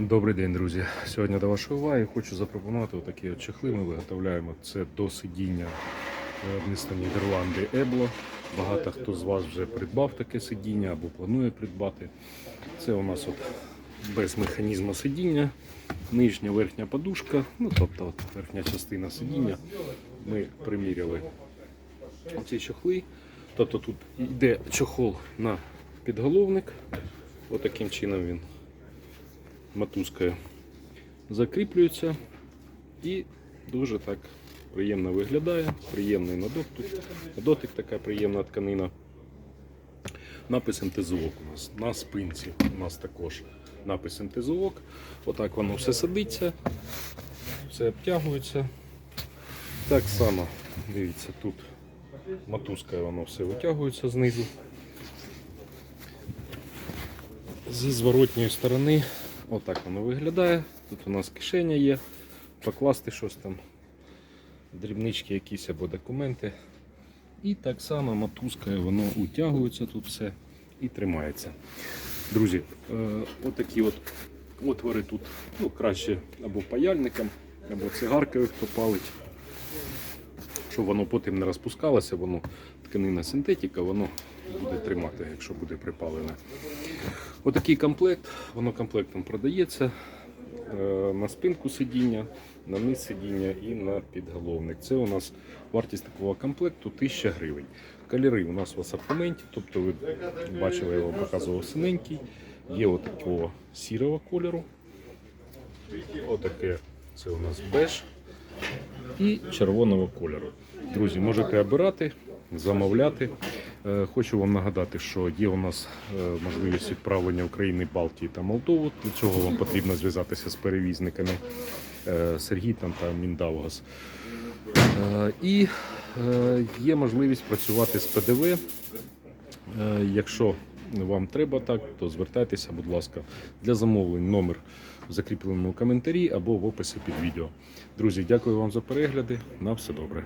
Добрий день, друзі. Сьогодні до вашої уваги хочу запропонувати такі от чехли. Ми виготовляємо це до сидіння виробництва Нідерланди Ебло. Багато хто з вас вже придбав таке сидіння або планує придбати. Це у нас от без механізму сидіння, нижня верхня подушка, ну тобто от верхня частина сидіння. Ми приміряли ці чохли. Тобто тут йде чохол на підголовник. Отаким чином він мотузкою закріплюється і дуже так приємно виглядає, приємний на дотик, на дотик така приємна тканина. Напис МТЗОК у нас на спинці. У нас також напис МТЗОК. Отак воно все садиться, все обтягується. Так само, дивіться, тут мотузкою воно все витягується знизу. Зі зворотньої сторони отак воно виглядає. Тут у нас кишеня є, покласти щось там, дрібнички якісь або документи. І так само мотузкою воно утягується тут все і тримається. Друзі, е, отакі от отвори тут ну, краще або паяльником, або цигаркою хто палить. Щоб воно потім не розпускалося, воно тканина синтетика, воно буде тримати, якщо буде припалене. Отакий комплект, воно комплектом продається е, на спинку сидіння, на низ сидіння і на підголовник. Це у нас вартість такого комплекту 1000 гривень. Кольори у нас в асортименті, тобто ви бачили, я вам показував синенький, є отакого сірого кольору. Отаке це у нас беж і червоного кольору. Друзі, можете обирати, замовляти. Е, Хочу вам нагадати, що є у нас е, можливість відправлення України, Балтії та Молдову. Для цього вам потрібно зв'язатися з перевізниками е, Сергітом та Міндаугас. Е, І є можливість працювати з ПДВ. Якщо вам треба так, то звертайтеся, будь ласка, для замовлень номер в закріпленому коментарі або в описі під відео. Друзі, дякую вам за перегляди. На все добре.